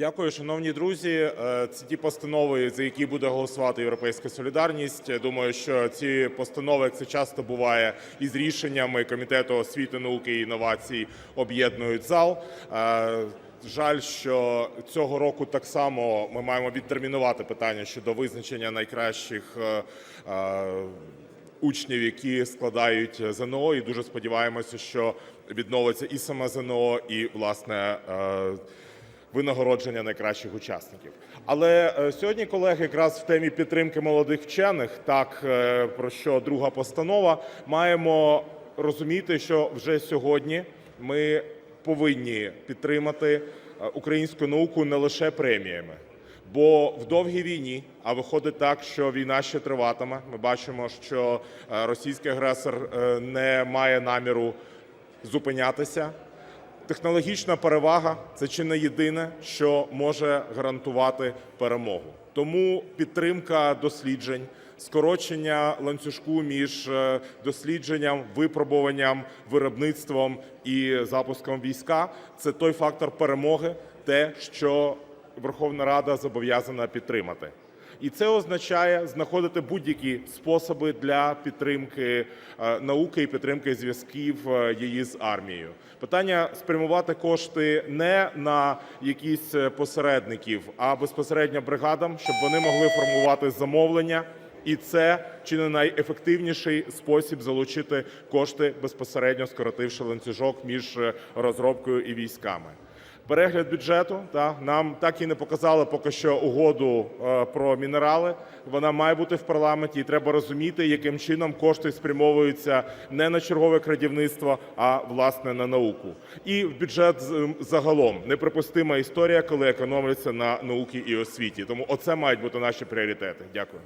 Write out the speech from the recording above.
Дякую, шановні друзі. Е, Це ті постанови, за які буде голосувати Європейська солідарність. Думаю, що ці постанови, як це часто буває, із рішеннями комітету освіти, науки і інновацій об'єднують зал. Е, Жаль, що цього року так само ми маємо відтермінувати питання щодо визначення найкращих е, учнів, які складають ЗНО, і дуже сподіваємося, що відновиться і саме ЗНО, і власне. Винагородження найкращих учасників. Але е, сьогодні, колеги, якраз в темі підтримки молодих вчених, так е, про що друга постанова, маємо розуміти, що вже сьогодні ми повинні підтримати е, українську науку не лише преміями. Бо в довгій війні, а виходить так, що війна ще триватиме. Ми бачимо, що російський агресор не має наміру зупинятися. Технологічна перевага це чи не єдине, що може гарантувати перемогу. Тому підтримка досліджень, скорочення ланцюжку між е, дослідженням, випробуванням, виробництвом і запуском війська це той фактор перемоги, те, що Верховна Рада зобов'язана підтримати. І це означає знаходити будь-які способи для підтримки е, науки і підтримки зв'язків е, її з армією. Питання спрямувати кошти не на якісь е, посередників, а безпосередньо бригадам, щоб вони могли формувати замовлення. І це чи не найефективніший спосіб залучити кошти безпосередньо скоротивши ланцюжок між розробкою і військами. Перегляд бюджету та нам так і не показали поки що угоду е, про мінерали. Вона має бути в парламенті, і треба розуміти, яким чином кошти спрямовуються не на чергове крадівництво, а власне на науку. І в бюджет загалом неприпустима історія, коли економляться на науці і освіті. Тому оце мають бути наші пріоритети. Дякую.